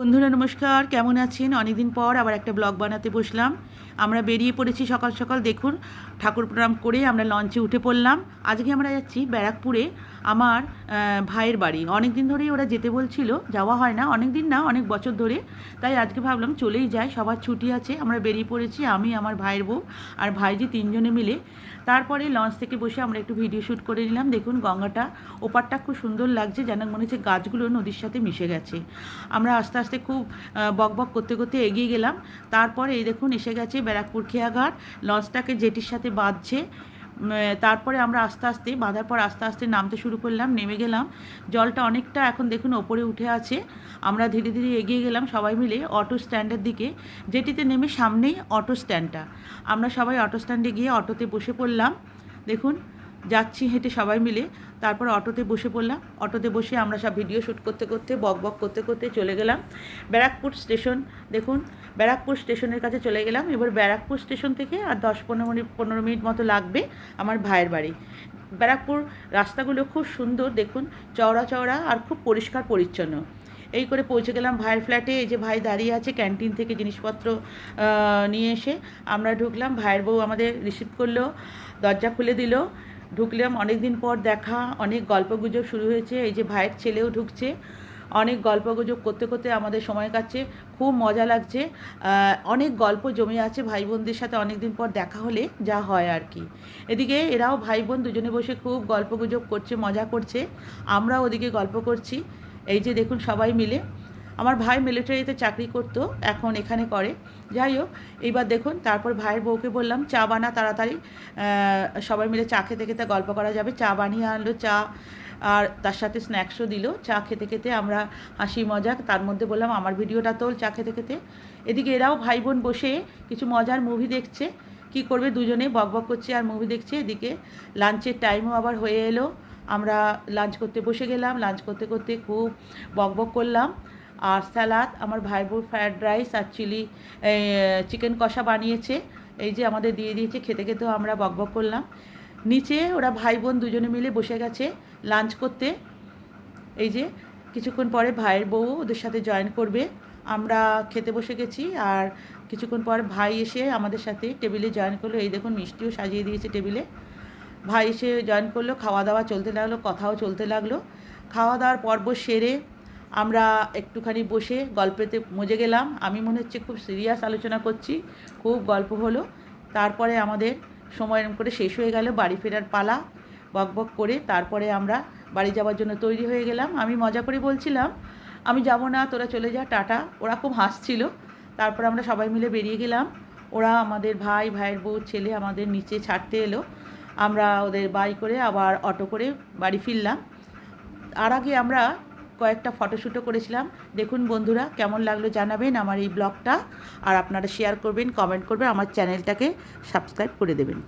বন্ধুরা, নমস্কার। কেমন আছেন? অনেকদিন পর আবার একটা ব্লগ বানাতে বসলাম। আমরা বেরিয়ে পড়েছি সকাল সকাল। দেখুন, ঠাকুর প্রণাম করে আমরা লঞ্চে উঠে পড়লাম। আজকে আমরা যাচ্ছি ব্যারাকপুরে আমার ভাইয়ের বাড়ি। অনেক দিন ধরেই ওরা যেতে বলছিল, যাওয়া হয় না। অনেক দিন না, অনেক বছর ধরে। তাই আজকে ভাবলাম চলেই যাই, সবার ছুটি আছে। আমরা বেরিয়ে পড়েছি, আমি, আমার ভাইয়ের বউ আর ভাইজি তিনজনে মিলে। তারপরে লঞ্চ থেকে বসে আমরা একটু ভিডিও শ্যুট করে নিলাম। দেখুন, গঙ্গাটা, ওপারটা খুব সুন্দর লাগছে। যেন মনে হচ্ছে গাছগুলো নদীর সাথে মিশে গেছে। আমরা আস্তে আস্তে খুব আহ, বক বক করতে করতে এগিয়ে গেলাম। তারপরে এই দেখুন এসে গেছে ব্যারাকপুর খেয়াঘাট। লঞ্চটাকে জেটির সাথে বাঁধছে। তারপরে আমরা আস্তে আস্তে বাঁধার পর আস্তে আস্তে নামতে শুরু করলাম নেমে গেলাম। জলটা অনেকটা এখন দেখুন ওপরে উঠে আছে। আমরা ধীরে ধীরে এগিয়ে গেলাম সবাই মিলে অটো স্ট্যান্ডের দিকে। যেটিতে নেমে সামনেই অটো স্ট্যান্ডটা। আমরা সবাই অটো স্ট্যান্ডে গিয়ে অটোতে বসে পড়লাম। দেখুন যাচ্ছি হেঁটে সবাই মিলে। তারপর অটোতে বসে পড়লাম। অটোতে বসে আমরা সব ভিডিও শ্যুট করতে করতে, বক বক করতে করতে চলে গেলাম ব্যারাকপুর স্টেশন। দেখুন, ব্যারাকপুর স্টেশনের কাছে চলে গেলাম। এবার ব্যারাকপুর স্টেশন থেকে আর দশ পনেরো মিনিট পনেরো মিনিট মতো লাগবে আমার ভাইয়ের বাড়ি। ব্যারাকপুর রাস্তাগুলো খুব সুন্দর, দেখুন, চওড়া চওড়া আর খুব পরিষ্কার পরিচ্ছন্ন। এই করে পৌঁছে গেলাম ভাইয়ের ফ্ল্যাটে এই যে ভাই দাঁড়িয়ে আছে ক্যান্টিন থেকে জিনিসপত্র নিয়ে এসে, আমরা ঢুকলাম। ভাইয়ের বউ আমাদের রিসিভ করল, দরজা খুলে দিল। ঢুকলাম। অনেক দিন পর দেখা, অনেক গল্পগুজব শুরু হয়েছে। এই যে ভাইয়ের ছেলেও ঢুকছে। অনেক গল্পগুজব করতে করতে আমাদের সময় কাটছে। খুব মজা লাগছে। অনেক গল্প জমে আছে ভাই বোনদের সাথে অনেক দিন পর দেখা হলে যা হয় আর কি। এদিকে এরাও ভাই বোন দুজনে বসে খুব গল্পগুজব করছে, মজা করছে। আমরা ওদিকে গল্প করছি। এই যে দেখুন সবাই মিলে। আমার ভাই মিলিটারিতে চাকরি করতো, এখন এখানে করে। যাই হোক, এইবার দেখুন, তারপর ভাইয়ের বউকে বললাম, চা বানা তাড়াতাড়ি। সবাই মিলে চা খেতে খেতে গল্প করা যাবে। চা বানিয়ে আনলো, চা আর তার সাথে স্ন্যাক্সও দিল। চা খেতে খেতে আমরা হাসি মজা তার মধ্যে বললাম, আমার ভিডিওটা তোল চা খেতে খেতে। এদিকে এরাও ভাই বোন বসে কিছু মজার মুভি দেখছে। কি করবে দুজনে? বক বক করছে আর মুভি দেখছে। এদিকে লাঞ্চের টাইমও আবার হয়ে এলো। আমরা লাঞ্চ করতে বসে গেলাম। লাঞ্চ করতে করতে খুব বক বক করলাম। আর স্যালাদ, আমার ভাই বোন ফ্রায়েড রাইস আর চিলি চিকেন কষা বানিয়েছে। এই যে আমাদের দিয়ে দিয়েছে, খেতে খেতেও আমরা বক বক করলাম। নিচে ওরা ভাই বোন দুজনে মিলে বসে গেছে লাঞ্চ করতে। এই যে কিছুক্ষণ পরে ভাইয়ের বউ ওদের সাথে জয়েন করবে। আমরা খেতে বসে গেছি আর কিছুক্ষণ পর ভাই এসে আমাদের সাথে টেবিলে জয়েন করল। এই দেখুন মিষ্টিও সাজিয়ে দিয়েছে টেবিলে ভাই এসে জয়েন করল, খাওয়া দাওয়া চলতে লাগল, কথাও চলতে লাগল। খাওয়া দাওয়ার পর্ব সেরে আমরা একটুখানি বসে গল্পেতে মজে গেলাম। আমি মনে হচ্ছে খুব সিরিয়াস আলোচনা করছি, খুব গল্প হলো। তারপরে আমাদের সময় করে শেষ হয়ে গেল, বাড়ি ফেরার পালা, বক বক করে তারপরে আমরা বাড়ি যাওয়ার জন্য তৈরি হয়ে গেলাম। আমি মজা করে বলছিলাম, আমি যাব না, তোরা চলে যা, টাটা। ওরা খুব হাসছিল। তারপর আমরা সবাই মিলে বেরিয়ে গেলাম। ওরা আমাদের ভাই, ভাইয়ের বউ, ছেলে আমাদের নিচে ছাড়তে এলো। আমরা ওদের বাই করে আবার অটো করে বাড়ি ফিরলাম। আর আগে আমরা কয়েকটা ফটোশ্যুটও করেছিলাম। দেখুন বন্ধুরা, কেমন লাগল জানাবেন আমার এই ব্লগটা আর আপনারা শেয়ার করবেন কমেন্ট করবেন, আমার চ্যানেলটাকে সাবস্ক্রাইব করে দেবেন।